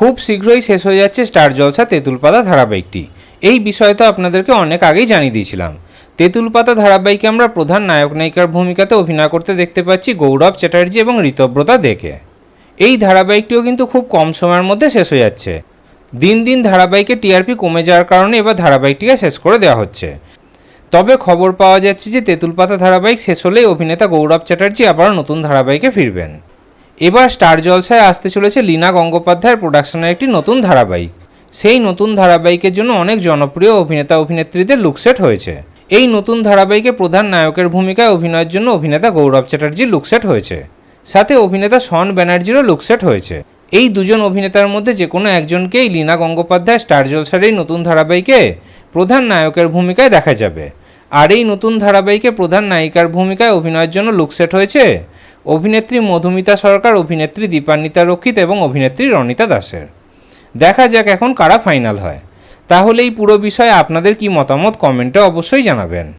খুব শীঘ্রই শেষ হয়ে যাচ্ছে স্টার জলসা তেঁতুলপাতা ধারাবাহিকটি। এই বিষয়ে তো আপনাদেরকে অনেক আগেই জানিয়ে দিয়েছিলাম। তেঁতুলপাতা ধারাবাহিকে আমরা প্রধান নায়ক নায়িকার ভূমিকাতে অভিনয় করতে দেখতে পাচ্ছি গৌরব চ্যাটার্জি এবং ঋতব্রতা দেখে এই ধারাবাহিকটিও কিন্তু খুব কম সময়ের মধ্যে শেষ হয়ে যাচ্ছে। দিন দিন ধারাবাহিকে টিআরপি কমে যাওয়ার কারণে এবার ধারাবাহিকটিকে শেষ করে দেওয়া হচ্ছে। তবে খবর পাওয়া যাচ্ছে যে তেঁতুলপাতা ধারাবাহিক শেষ হলেই অভিনেতা গৌরব চ্যাটার্জি আবারও নতুন ধারাবাহিকে ফিরবেন। এবার স্টার জলসায় আসতে চলেছে লীনা গঙ্গোপাধ্যায়ের প্রোডাকশনের একটি নতুন ধারাবাহিক। সেই নতুন ধারাবাহিকের জন্য অনেক জনপ্রিয় অভিনেতা অভিনেত্রীদের লুকসেট হয়েছে। এই নতুন ধারাবাহিকে প্রধান নায়কের ভূমিকায় অভিনয়ের জন্য অভিনেতা গৌরব চ্যাটার্জির লুকসেট হয়েছে। সাথে অভিনেতা শন ব্যানার্জিরও লুকসেট হয়েছে। এই দুজন অভিনেতার মধ্যে যে কোনো একজনকেই লীনা গঙ্গোপাধ্যায় স্টার জলসার এই নতুন ধারাবাহিকে প্রধান নায়কের ভূমিকায় দেখা যাবে। আর এই নতুন ধারাবাহিকে প্রধান নায়িকার ভূমিকায় অভিনয়ের জন্য লুকসেট হয়েছে অভিনেত্রী মধুমিতা সরকার, অভিনেত্রী দীপান্বিতা রক্ষিত এবং অভিনেত্রী রনিতা দাসের। দেখা যাক এখন কারা ফাইনাল হয়। তাহলে এই পুরো বিষয়ে আপনাদের কি মতামত কমেন্টে অবশ্যই জানাবেন।